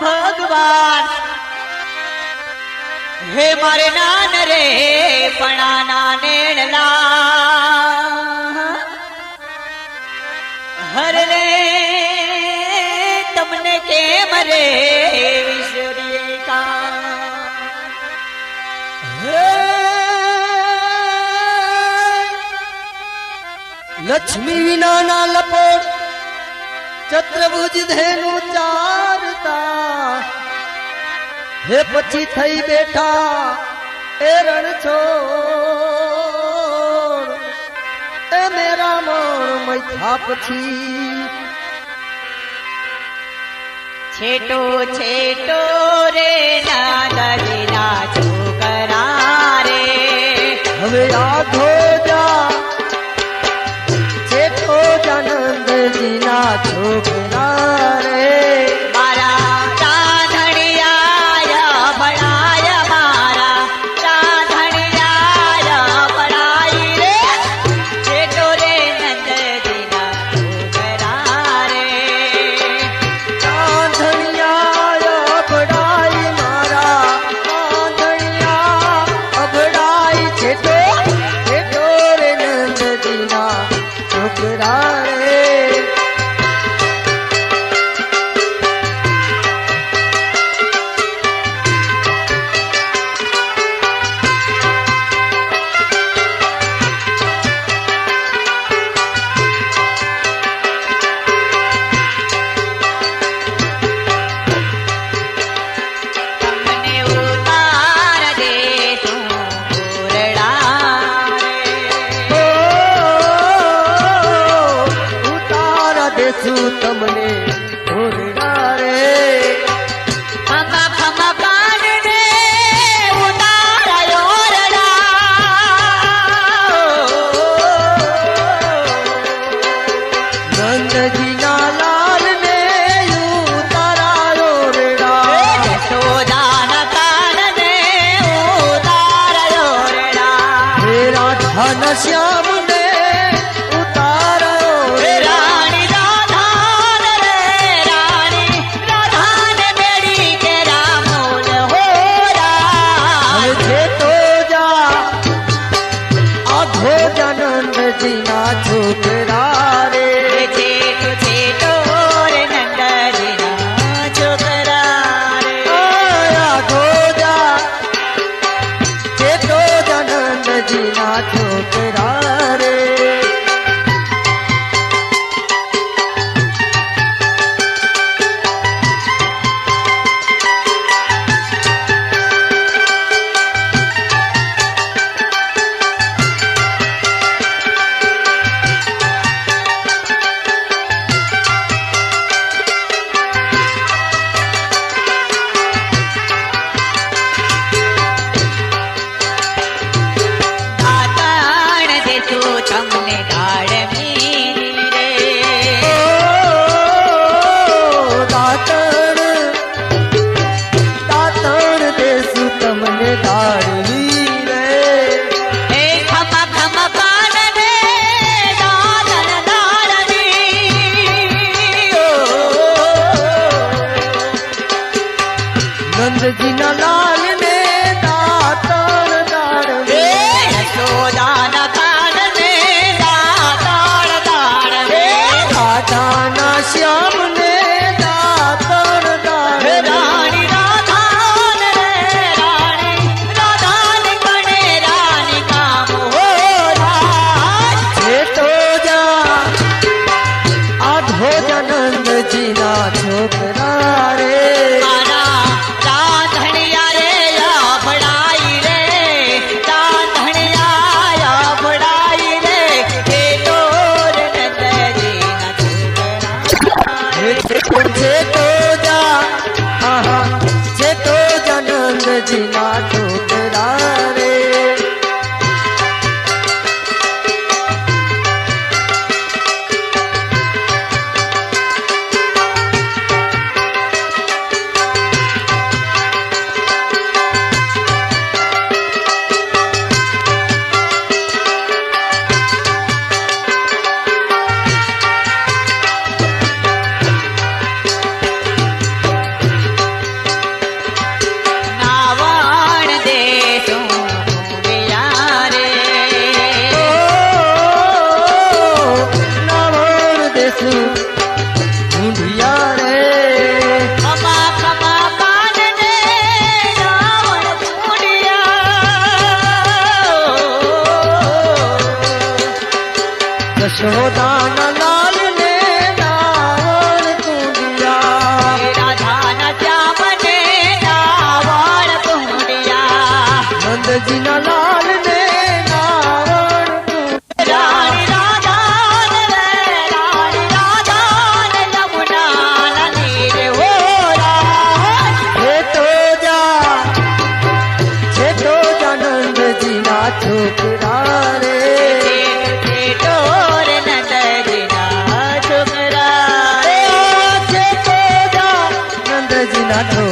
ભગવાન. હે મારે નાન રે પણ નાનેલા લક્ષ્મી વિનાના લપોડ ચત્રભુજ ધેનુ ચારતા. હે પછી થઈ બેઠા એ રણ છોડ એ મેરા મણ મૈથા પછી छेटो छेटो रे। દેશું તમને ઓરડા રે ખમા ખમા પાનને ઉતારાયો રડા. નંદજીના લાલ ને ઉતારાયો રેડા યશોદાના કાનને ઉતારાયો રડા. હે રાધા શ્યામ ને Virgin નંદજીના